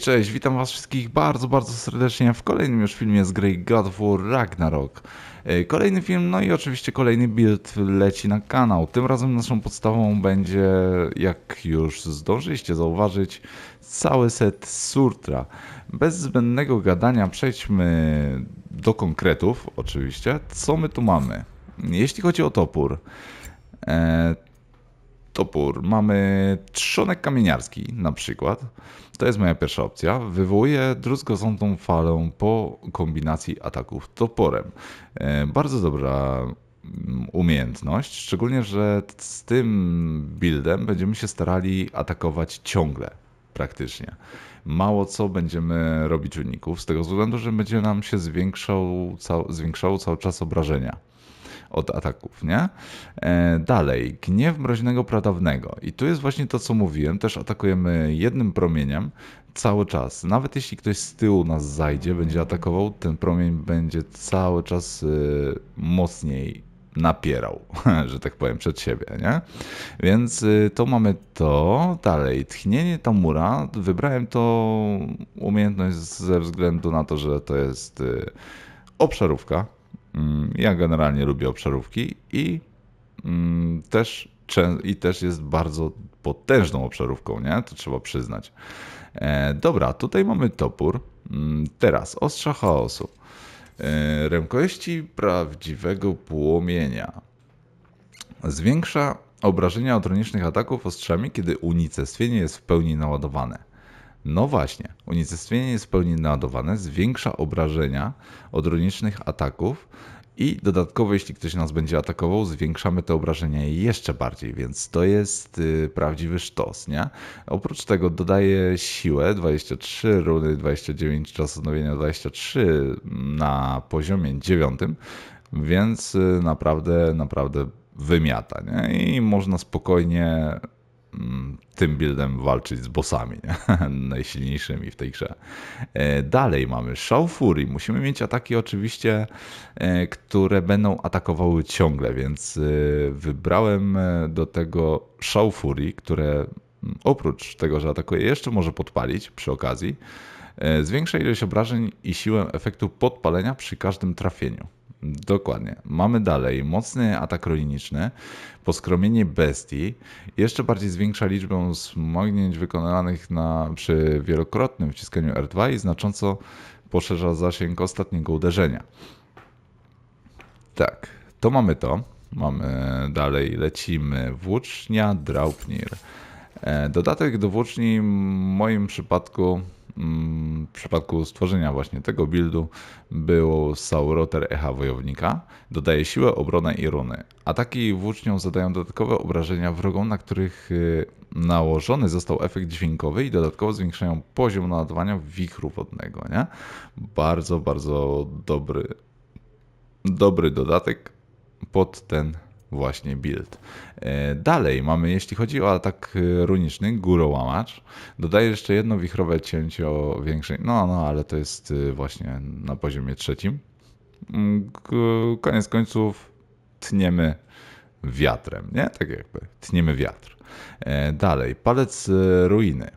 Cześć, witam was wszystkich bardzo, bardzo serdecznie w kolejnym już filmie z gry God of War Ragnarok. Kolejny film, no i oczywiście kolejny build leci na kanał. Tym razem naszą podstawą będzie, jak już zdążyliście zauważyć, cały set Surtra. Bez zbędnego gadania przejdźmy do konkretów, oczywiście. Co my tu mamy? Jeśli chodzi o topór, e, topór. Mamy trzonek kamieniarski na przykład. To jest moja pierwsza opcja. Wywołuje druzgocącą falę po kombinacji ataków toporem. E, Bardzo dobra mm, umiejętność, szczególnie, że z tym buildem będziemy się starali atakować ciągle, praktycznie. Mało co będziemy robić uników, z tego względu, że będzie nam się zwiększał, zwiększało cały czas obrażenia od ataków, nie? E, dalej, gniew mroźnego pradawnego. I tu jest właśnie to, co mówiłem. Też atakujemy jednym promieniem cały czas. Nawet jeśli ktoś z tyłu nas zajdzie, będzie atakował, ten promień będzie cały czas y, mocniej napierał, że tak powiem, przed siebie, nie? Więc y, to mamy to. Dalej, tchnienie Tamura. Wybrałem to umiejętność ze względu na to, że to jest y, obszarówka. Mm, Ja generalnie lubię obszarówki i mm, też, i też jest bardzo potężną obszarówką, nie? To trzeba przyznać. E, dobra, tutaj mamy topór. Mm, Teraz ostrza chaosu. E, Rękojeści prawdziwego płomienia. Zwiększa obrażenia od ataków ostrzami, kiedy unicestwienie jest w pełni naładowane. No właśnie, unicestwienie jest w pełni naładowane, zwiększa obrażenia od runicznych ataków i dodatkowo, jeśli ktoś nas będzie atakował, zwiększamy te obrażenia jeszcze bardziej, więc to jest y, prawdziwy sztos, nie? Oprócz tego dodaje siłę 23, runy 29, czas odnowienia 23 na poziomie 9, więc y, naprawdę, naprawdę wymiata, nie? I można spokojnie tym buildem walczyć z bossami, nie? najsilniejszymi w tej grze. E, Dalej mamy Show Fury. Musimy mieć ataki oczywiście, e, które będą atakowały ciągle, więc e, wybrałem do tego Show Fury, które mm, oprócz tego, że atakuje, jeszcze może podpalić przy okazji. Zwiększa ilość obrażeń i siłę efektu podpalenia przy każdym trafieniu. Dokładnie. Mamy dalej mocny atak roliniczny, poskromienie bestii, jeszcze bardziej zwiększa liczbę smognięć wykonanych na, przy wielokrotnym wciskaniu R2 i znacząco poszerza zasięg ostatniego uderzenia. Tak, to mamy to. Mamy dalej, lecimy. Włócznia Draupnir. E, Dodatek do włóczni w moim przypadku, w przypadku stworzenia właśnie tego buildu był Sauroter Echa Wojownika. Dodaje siłę, obronę i runy. Ataki włócznią zadają dodatkowe obrażenia wrogom, na których y, nałożony został efekt dźwiękowy i dodatkowo zwiększają poziom naładowania wichru wodnego, nie? Bardzo, bardzo dobry, dobry dodatek pod ten właśnie build. E, Dalej mamy, jeśli chodzi o atak e, runiczny, górołamacz, dodaje jeszcze jedno wichrowe cięcie o większej, no, no, ale to jest e, właśnie na poziomie trzecim. Mm, Koniec końców tniemy wiatrem, nie? Tak jakby, tniemy wiatr. Dalej, palec ruiny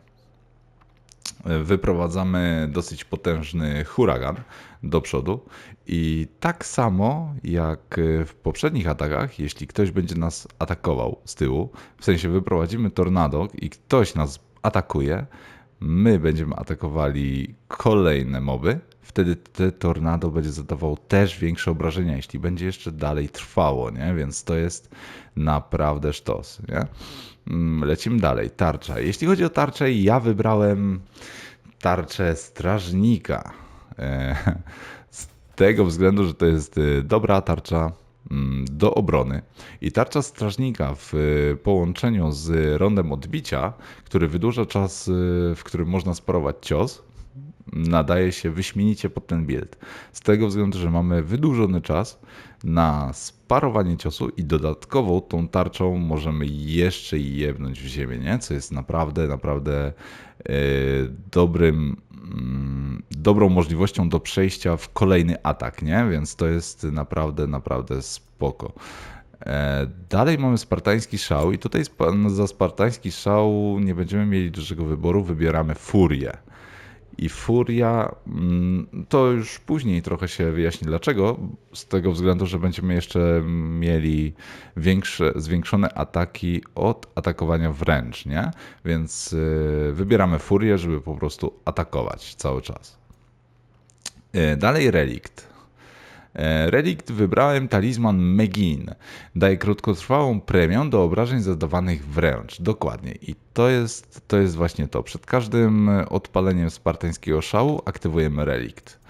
wyprowadzamy dosyć potężny huragan do przodu. I tak samo jak w poprzednich atakach, jeśli ktoś będzie nas atakował z tyłu, w sensie wyprowadzimy tornado i ktoś nas atakuje, my będziemy atakowali kolejne moby, wtedy te tornado będzie zadawało też większe obrażenia, jeśli będzie jeszcze dalej trwało, nie? Więc to jest naprawdę sztos, nie? Mm, Lecimy dalej. Tarcza. Jeśli chodzi o tarczę, ja wybrałem tarczę strażnika. E, Z tego względu, że to jest e, dobra tarcza mm, do obrony. I tarcza strażnika w e, połączeniu z rondem odbicia, który wydłuża czas, w którym można sparować cios, nadaje się wyśmienicie pod ten build. Z tego względu, że mamy wydłużony czas na sparowanie ciosu i dodatkowo tą tarczą możemy jeszcze jebnąć w ziemię, nie? Co jest naprawdę, naprawdę e, dobrym, mm, dobrą możliwością do przejścia w kolejny atak, nie? Więc to jest naprawdę, naprawdę spoko. E, Dalej mamy spartański szał i tutaj za spartański szał nie będziemy mieli dużego wyboru, wybieramy furię. I Furia. mm, To już później trochę się wyjaśni dlaczego. Z tego względu, że będziemy jeszcze mieli większe, zwiększone ataki od atakowania wręcz, nie? Więc y, wybieramy Furię, żeby po prostu atakować cały czas. Y, Dalej Relikt. E, Relikt wybrałem talizman Megin. Daje krótkotrwałą premię do obrażeń zadawanych wręcz. Dokładnie. I to jest, to jest właśnie to. Przed każdym odpaleniem spartańskiego szału aktywujemy Relikt.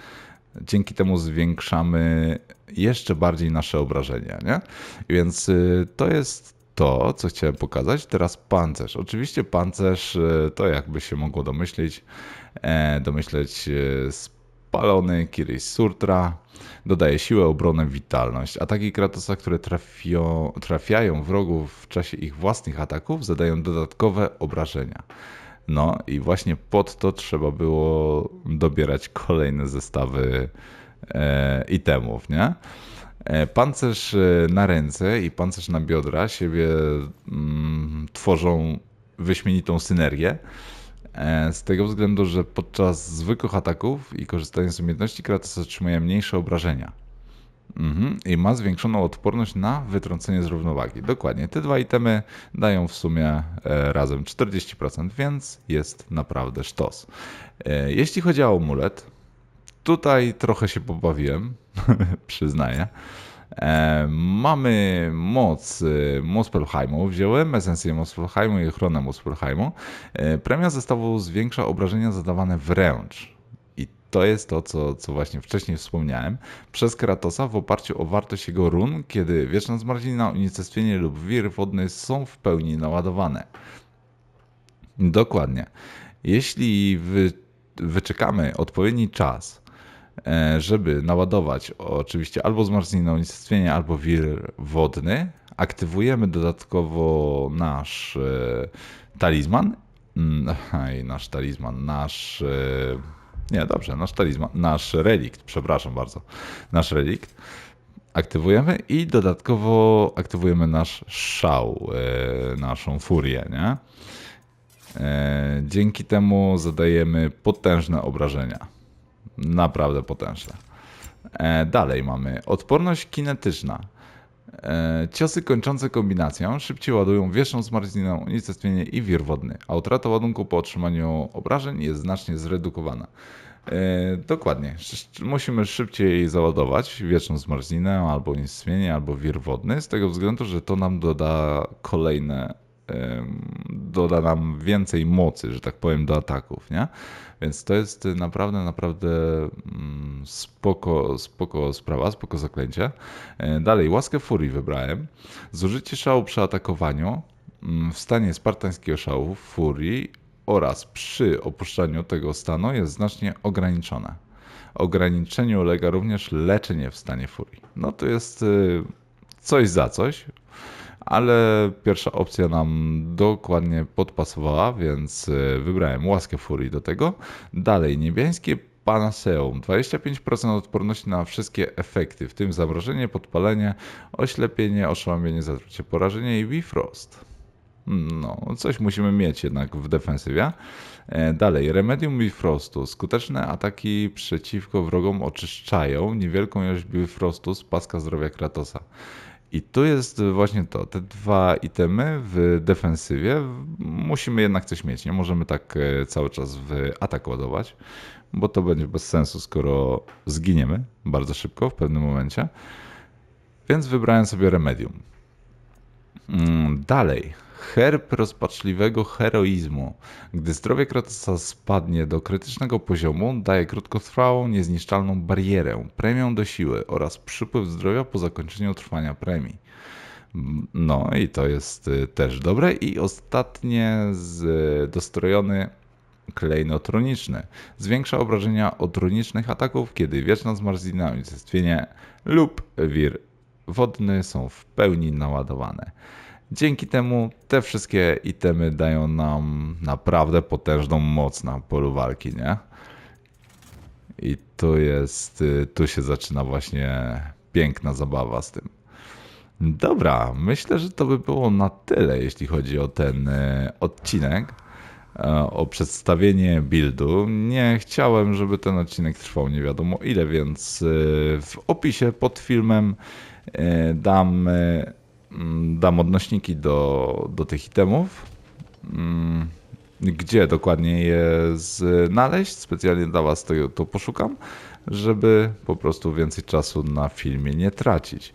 Dzięki temu zwiększamy jeszcze bardziej nasze obrażenia, nie? Więc y, to jest to, co chciałem pokazać. Teraz pancerz. Oczywiście pancerz y, to jakby się mogło domyślić, e, domyśleć y, spalony Kiris Surtra. Dodaje siłę, obronę, witalność. Ataki Kratosa, które trafio, trafiają wrogów w czasie ich własnych ataków, zadają dodatkowe obrażenia. No i właśnie pod to trzeba było dobierać kolejne zestawy e, itemów, nie? E, Pancerz e, na ręce i pancerz na biodra siebie mm, tworzą wyśmienitą synergię. E, Z tego względu, że podczas zwykłych ataków i korzystając z umiejętności Kratos otrzymuje mniejsze obrażenia. Mhm. I ma zwiększoną odporność na wytrącenie z równowagi. Dokładnie. Te dwa itemy dają w sumie e, razem 40%, więc jest naprawdę sztos. E, Jeśli chodzi o amulet, tutaj trochę się pobawiłem, przyznaję. E, mamy moc e, Muspelheimu, wziąłem esencję Muspelheimu i ochronę Muspelheimu. E, premia zestawu zwiększa obrażenia zadawane wręcz. I to jest to, co, co właśnie wcześniej wspomniałem. Przez Kratosa w oparciu o wartość jego run, kiedy wieczna zmarzlina, unicestwienie lub wir wodny są w pełni naładowane. Dokładnie. Jeśli wy, wyczekamy odpowiedni czas, żeby naładować oczywiście albo zmarzlinę, unicestwienie, albo wir wodny, aktywujemy dodatkowo nasz e, talizman. Mm, Aj, nasz talizman, nasz. e, Nie, dobrze, nasz talizman, nasz relikt, przepraszam bardzo. Nasz relikt aktywujemy i dodatkowo aktywujemy nasz szał, e, naszą furię, nie? E, Dzięki temu zadajemy potężne obrażenia. Naprawdę potężne. E, Dalej mamy odporność kinetyczna. E, Ciosy kończące kombinacją szybciej ładują wieszną zmarzlinę, unicestwienie i wir wodny, a utrata ładunku po otrzymaniu obrażeń jest znacznie zredukowana. E, Dokładnie. Musimy szybciej załadować wieczną zmarzlinę, albo unicestwienie, albo wir wodny, z tego względu, że to nam doda kolejne doda nam więcej mocy, że tak powiem, do ataków, nie? Więc to jest naprawdę, naprawdę mm, spoko, spoko sprawa, spoko zaklęcie. E, Dalej, łaskę furii wybrałem. Zużycie szału przy atakowaniu mm, w stanie spartańskiego szału furii oraz przy opuszczaniu tego stanu jest znacznie ograniczone. Ograniczeniu ulega również leczenie w stanie furii. No to jest y, coś za coś, ale pierwsza opcja nam dokładnie podpasowała, więc y, wybrałem łaskę furii do tego. Dalej, niebieskie Panaceum. 25% odporności na wszystkie efekty, w tym zamrożenie, podpalenie, oślepienie, oszałamienie, zatrucie, porażenie i Bifrost. No, coś musimy mieć jednak w defensywie. E, Dalej, Remedium Bifrostu. Skuteczne ataki przeciwko wrogom oczyszczają niewielką ilość Bifrostu z paska zdrowia Kratosa. I tu jest właśnie to. Te dwa itemy w defensywie musimy jednak coś mieć. Nie możemy tak e, cały czas w atak ładować, bo to będzie bez sensu, skoro zginiemy bardzo szybko w pewnym momencie. Więc wybrałem sobie Remedium. Mm, Dalej. Herb rozpaczliwego heroizmu. Gdy zdrowie Kratosa spadnie do krytycznego poziomu, daje krótkotrwałą, niezniszczalną barierę, premię do siły oraz przypływ zdrowia po zakończeniu trwania premii. No i to jest y, też dobre. I ostatnie z, y, dostrojony klejnot runiczny. Zwiększa obrażenia od runicznych ataków, kiedy wieczna zmarzlina, unicestwienie lub wir wodny są w pełni naładowane. Dzięki temu te wszystkie itemy dają nam naprawdę potężną moc na polu walki, nie? I tu jest, y, tu się zaczyna właśnie piękna zabawa z tym. Dobra, myślę, że to by było na tyle, jeśli chodzi o ten y, odcinek. e, o przedstawienie buildu. Nie chciałem, żeby ten odcinek trwał nie wiadomo ile, więc e, w opisie pod filmem dam, dam odnośniki do, do tych itemów. Mm, Gdzie dokładnie je znaleźć? Specjalnie dla Was to, to poszukam, żeby po prostu więcej czasu na filmie nie tracić.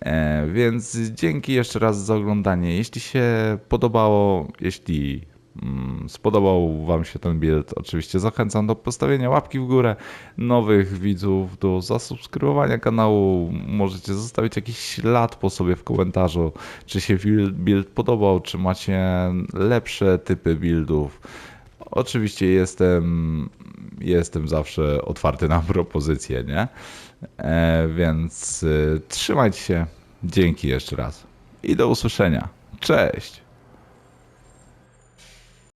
E, więc dzięki jeszcze raz za oglądanie. Jeśli się podobało, jeśli mm, spodobał Wam się ten build, oczywiście zachęcam do postawienia łapki w górę, nowych widzów do zasubskrybowania kanału. Możecie zostawić jakiś ślad po sobie w komentarzu, czy się build podobał, czy macie lepsze typy buildów. Oczywiście jestem, jestem zawsze otwarty na propozycje, nie? E, więc y, trzymajcie się. Dzięki jeszcze raz. I do usłyszenia. Cześć!